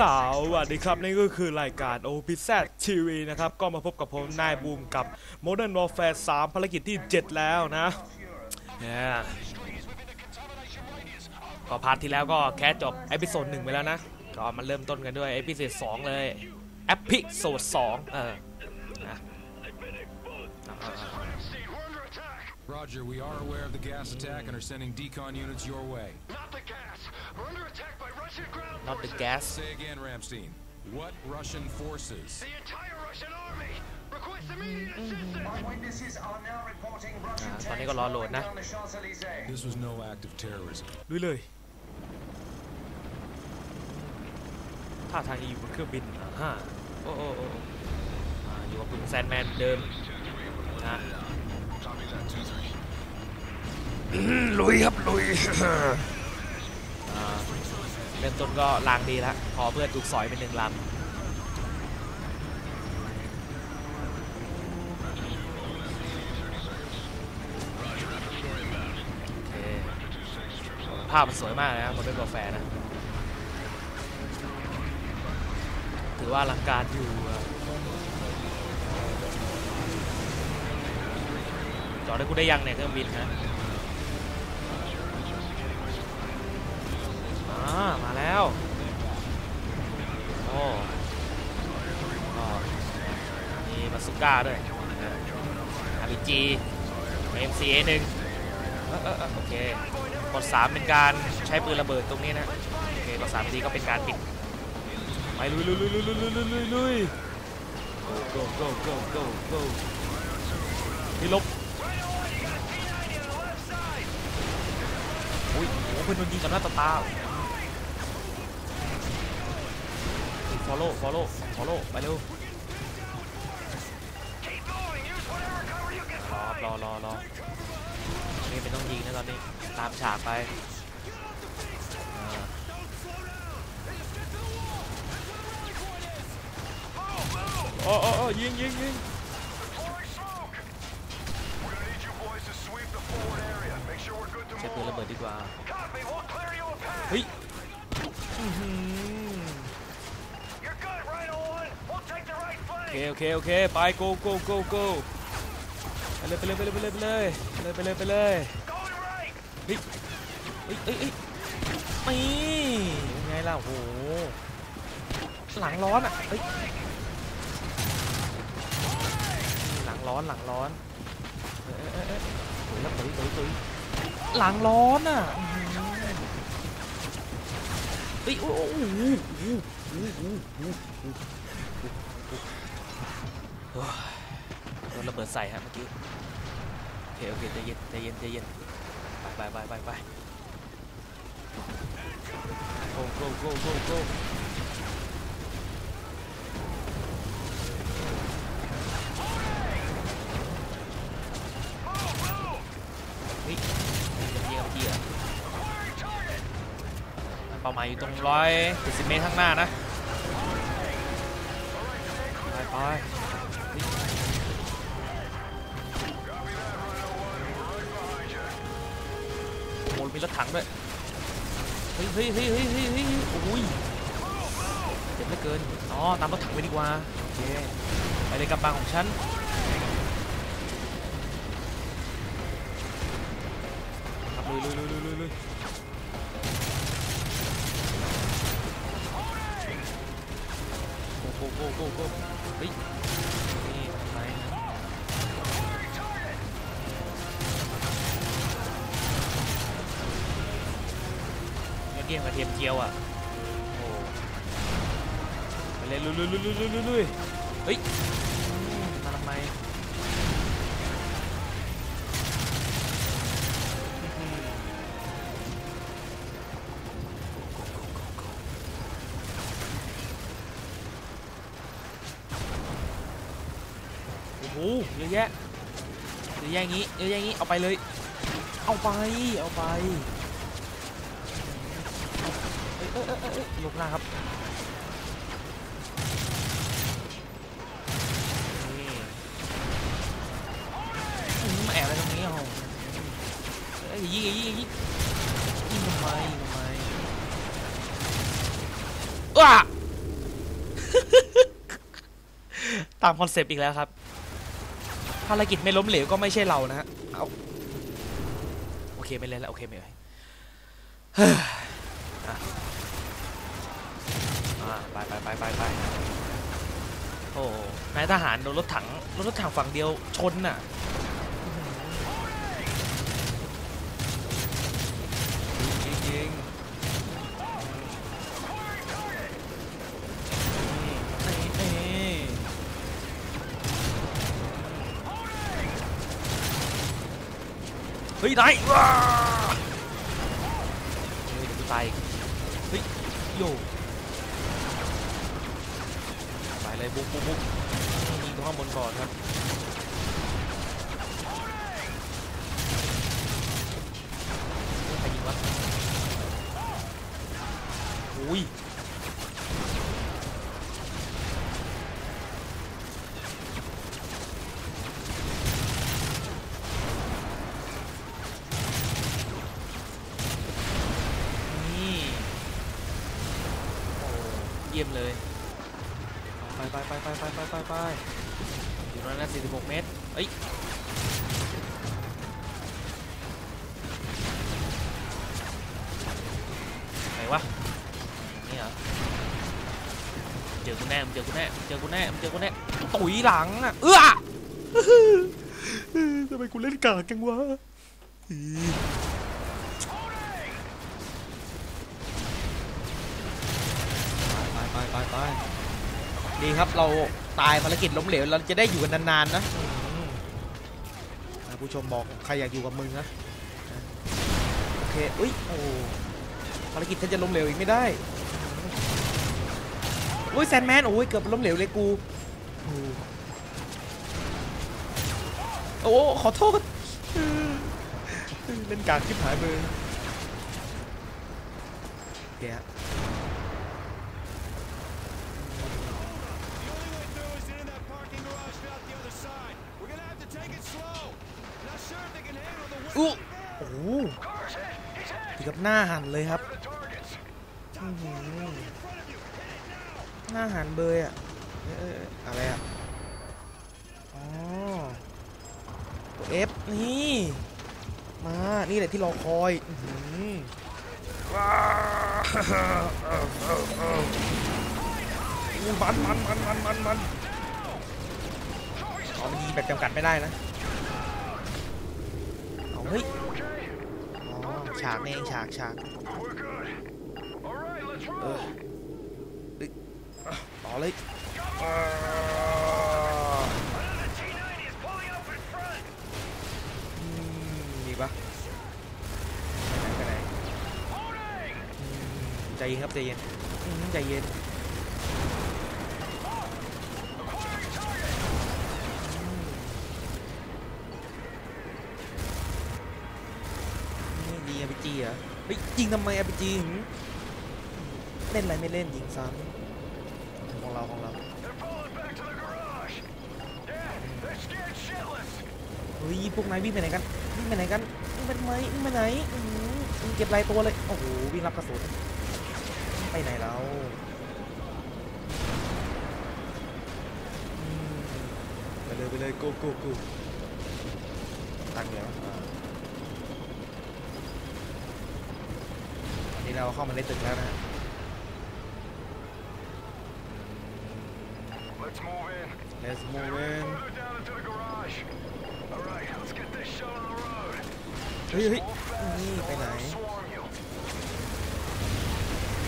สวัสดีครับนี่ก็คือรายการ o p z TV นะครับ ก็มาพบกับผมนายบูมกับ Modern Warfare 3 ภารกิจที่ 7 แล้วนะเนี่ยก็พาร์ทที่แล้วก็แค่จบเอพิโซดหนึ่งไปแล้วนะ ก็มาเริ่มต้นกันด้วยเอพิโซดสองเลยเอพิโซดสองเออนะ Roger, we are aware of the gas attack and are sending decon units your way. Not the gas. We're under attack by Russian ground not the forces. gas Say again, Ramstein. What Russian forces? The entire Russian army. Request immediate assistance. Eyewitnesses are now reporting Russian อ่าตอนนี้ tanks ก็รอโหลด rolling นะ down the Champs-Élysées. This was no act of terrorism. ลุยเลยท่าทางจะอยู่บนเครื่องบินอ่าฮะโอ้โอ้โอ้อ่าอยู่กับคุณแซนแมนเดิมนะอืม ลุยครับลุยเริ่มต้นก็ลางดีแล้วพอเพื่อนถูกสอยเป็นหนึ่งลำภาพมันสวยมากนะมันเป็นกาแฟนะ ถือว่าอลังการอยู่จอดได้กูได้ยังเนี่ยเครื่องบินนะ อ่ามาแล้วโอ้มีมาสุก้าด้วยอาร์พีจีเอ็มซีเอหนึ่งเอเอโอเคกด3เป็นการใช้ปืนระเบิดตรงนี้นะโอเคกด3ทีก็เป็นการปิดไปลุยลุยลุยลุยลุยลุยลุยลุยลุย go go go go go พี่ลบอุ้ยโอ้เพื่อนโดนยิงกับหน้าตาตา ฟอลโล่ฟอลโล่ฟอลโล่ไปเร็วรอรอรอรอนี่เป็นต้องยิงนะตอนนี้ตามฉากไปโอ้โอ้ยิงยิงยิงใช้ปืนระเบิดดีกว่าเฮ้ย โอเคโอเคโอเคไป go go go go ไปเลยไปเลยไปเลยไปเลยไปเลยไปเลยไปเลยเฮ้ยเฮ้ยเฮ้ยเฮ้ยนี่ยังไงล่ะโอ้หหลังร้อนอะเฮ้ยหลังร้อนหลังร้อนเอ้ยเอ้ยเอ้ยเอ้ยตุ๋ยแล้วตุ๋ยตุ๋ยตุ๋ยหลังร้อนอะเฮ้ยโอ้โห โดนระเบิดใส่ฮะเมื่อกี้โอเคโอเคใจเย็นใจเย็นใจเย็นไปไปไปไปไป go go go go go เฮ้ยเพียงเพียเป้าหมายอยู่ตรงร้อยเจ็ดสิบเมตรข้างหน้านะ ไปไป โอ้มีรถถังด้วย เฮ้ยเฮ้ยเฮ้ยเฮ้ยเฮ้ยเฮ้ยโอ้ยเจ็บเหลือเกิน อ๋อ ตามรถถังไปดีกว่า โอเค ไปเลยกับบังของฉันครับลุยลุยลุยลุยลุยลุยโกโกโกโกโกเฮ้ย เทียเกี่ยกระเทียมเจียวอะโอ้ไปเลยลุยลุยลุยลุยลุยลุลุยเฮ้ยมาทำไมโอ้โหเยอะแยะเยอะแยะอย่างงี้เยอะแยะอย่างงี้เอาไปเลย เอาไป เอาไป เอ้ยเอ้ยเอ้ยเอ้ยเอ้ยยกหน้าครับนี่แอบอะไรตรงนี้อะโหเอ้ยยิงยิงยิงยิงทำไมทำไมว้าตามคอนเซปต์อีกแล้วครับภารกิจไม่ล้มเหลวก็ไม่ใช่เรานะฮะเอาโอเคไม่เล่นแล้วโอเคไม่เลยเฮ้ยอะอะ ไปไปไปไปไปโอ้นายทหารโดนรถถังรถรถถังฝั่งเดียวชนน่ะยิงยิงเฮ้ยนายว้าเฮ้ยตายเฮ้ยโย บุกบุกบุกยิงข้างบนก่อนครับใครยิงวะอุ้ยนี่โอ้เยี่ยมเลย ไปไปไปไปไปไปอยู่ตรงนั้น46 เมตรเอ้ยไหนวะนี่เหรอเจอกูแน่มเจอกูแน่มเจอกูแน่มเจอกูแน่ตุ๋ยหลังอะเอื้อทำไมกูเล่นกากจังวะไปไปไปไปดีครับเรา ตายภารกิจล้มเหลวเราจะได้อยู่กันนานๆนะอืมนะผู้ชมบอกใครอยากอยู่กับมึงนะนะโอเคอุ้ยโอ้ภารกิจฉันจะล้มเหลวอีกไม่ได้โอ้ยแซนแมนโอ้ยเกือบล้มเหลวเลยกูโอ้โอ้ขอโทษเล่นกากชิบหายเลยโอเคฮะ ถึงกับหน้าหันเลยครับหน้าหันเบยอะเอ้ยเอ้ยเอ้ยอะไรอะอ๋อตัวเอฟนี่มานี่แหละที่รอคอยหือว้ามันมันมันมันมันมันอ๋อมันยิงแบบจำกัดไม่ได้นะ เอาเฮ้ย อ๋อ ฉากนี่เองฉากฉาก We're good. All right, let's เอ roll. อเอ้ยอะต่อเลยอ่า Another T90 is pulling up in front. อืมมีปะไปไหนไปไหน Loading. อืมใจเย็นครับใจเย็นอืมใจเย็นนี่ดีอาร์พีจีเหรอเฮ้ ยิงทำไมอาร์พีจีเล่นอะไรไม่เล่นยิงซ้ำของเราของเราเฮ้ยพวกนายวิ่งไปไหนกันวิ่งไปไหนกันวิ่งไปทำไมวิ่งไปไหนอื้อหือมึงเก็บลายตัวเลยโอ้โหวิ่งรับกระสุนไปไหนแล้วไปเลยไปเลย go go go ตั้งเดี๋ยวอ่าอันนี้ เราเข้ามาในตึกแล้วนะฮะ Let's move in. let's move in Further down into the garage. All right, let's get this show on the road. เฮ้ยเฮ้ย Move fast. นี่ไปไหน They'll swarm you.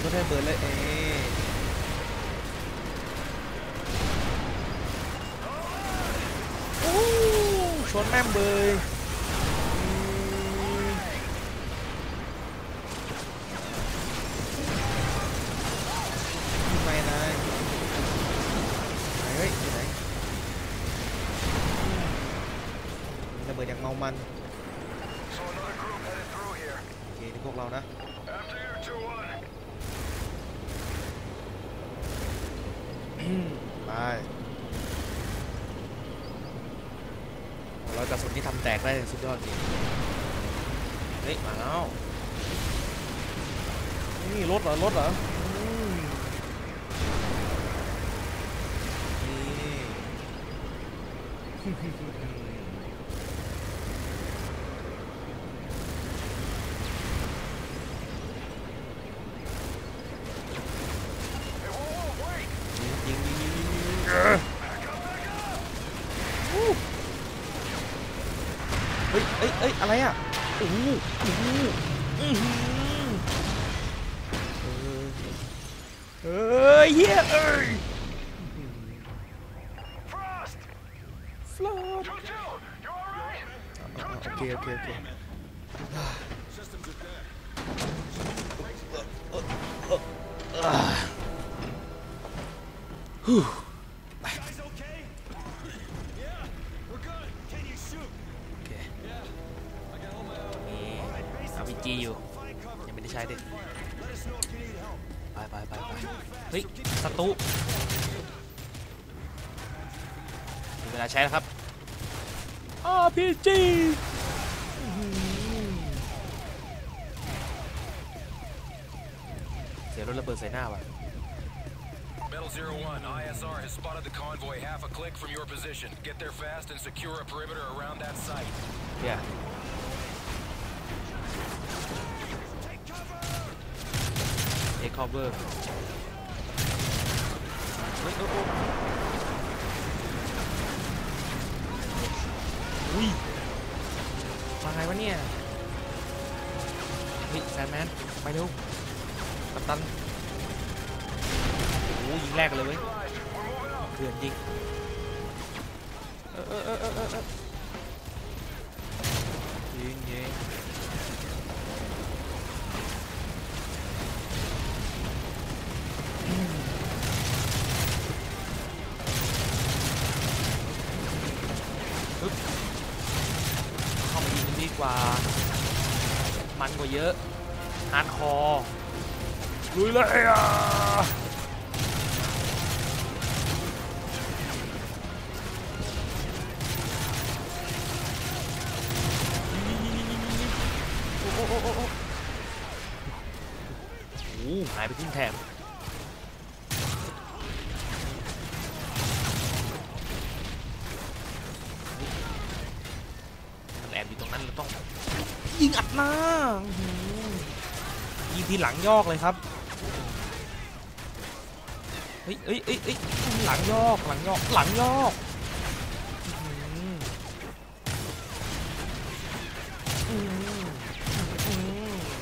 ก็ได้เบิร์ดเลยเอ๊ะโอ้ชนแม่มเบยามันนี่พวกเรานะไปเรากระสุนที่ทำแตกได้สุดยอดจริงเฮ้ยมาแล้วนี่รถเหรอรถเหรอนี่ เออเอ้ยเฮียเอ้ย Frost! ฟลอด You too! You alright? โอเคโอเคโอเค เฮ้ยศัตรูมีเวลาใช้แล้วครับ RPG อื้อหือเสียรถระเบิดใส่หน้าว่ะ Metal Zero One, ISR has spotted the convoy half a click from your position. Get there fast and secure a perimeter around that site. เเอ็กคอเวอร์เฮ้ยโอ้โอ้อุ้ยมาไงวะเนี่ยเฮ้ยแซนแมนไปเร็วกัปตันโอ้ยิงแรกเลยเว้ยเถื่อนยิงเออเออเออเออยิงยิงปึ๊บเข้ามายิง กันดีกว่า มันกว่าเยอะฮาร์ดคอร์ลุยเลยอะโอ้โอ้โอ้โอ้โอ้โอ้หายไปทิ้งแถบมันแอบอยู่ตรงนั้นเราต้อง ยิงอัดหน้ายิงทีหลังยอกเลยครับเฮ้ยเอ้ยเอ้ยเอ้ยหลังยอกหลังยอกหลังยอก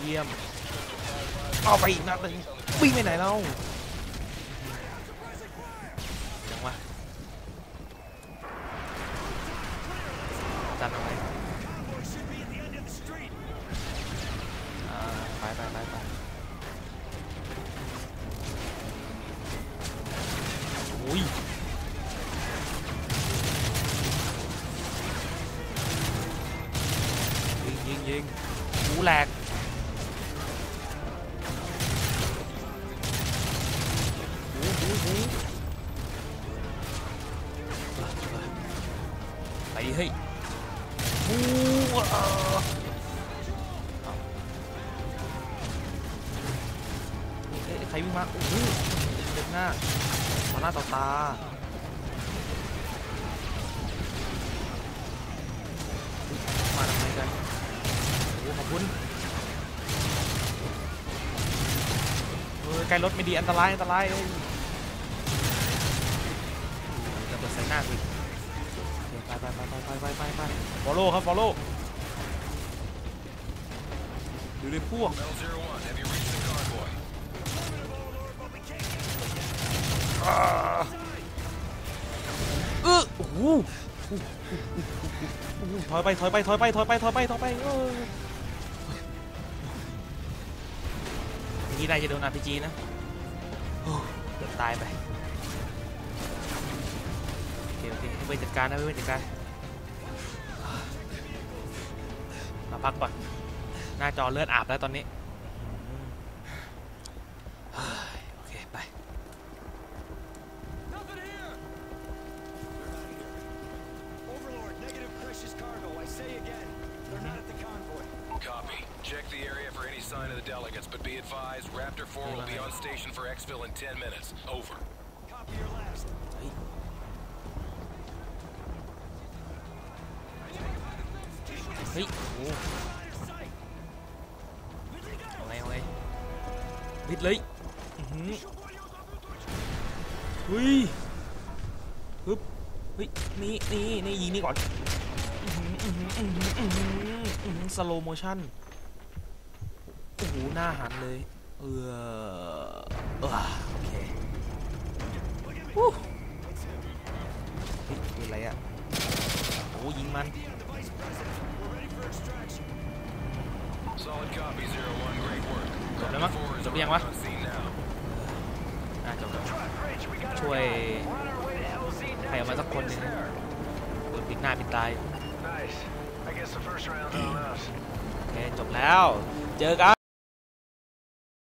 เยี่ยมเอาไปอีกนัดหนึ่งวิ่งไปไหนเรายังวะจำ ใครวิ่งมาโอ้โหเจ็บหน้าต่อหน้าต่อตามาทำไมกันโอ้ขอบคุณเออใกล้รถไม่ดีอันตรายอันตรายเอ้ยระเบิดใส่หน้ากูอีกโอเคไปไปไปไปไปไปไปฟอลโล่ครับฟอลโล่ ดูในพวกเออโอ้โหโอ้โหถอยไปถอยไปถอยไปถอยไปถอยไปถอยไปเอออย่างนี้จะโดน RPG นะโอ้เกือบตายไปโอเคโอเคให้เว้นจัดการนะให้เว้นจัดการมาพักก่อน หน้าจอเลือดอาบแล้วตอนนี้เฮ้ยโอเคไป Nothing here! Overlord, negative precious cargo. I say again, they're not at the convoy. Copy. Check the area for any sign of the delegates, but be advised, Raptor 4 will be on station for exfil in 10 minutes. Over. Copy your last. เฮ้ยเฮ้ยโอ้ เอาไงบิดเลยอื้อหือเฮ้ยฮึบเฮ้ยนี่นี่นี่ยิงนี่ก่อนสโลโมชั่นโอ้โหหน้าหันเลย เออโอเคฮู้เฮ้ยเป็นไรอะโอ้ยิงมัน จบแล้วมั้ง Four is จบหรือยังวะ on scene now. น่าจบแล้วช่วยใครเอามาสักคนหนึ่งโดนปิดหน้าปิดตาย Nice. I guess the first round's on us. โอเคจบแล้ว เจอกัน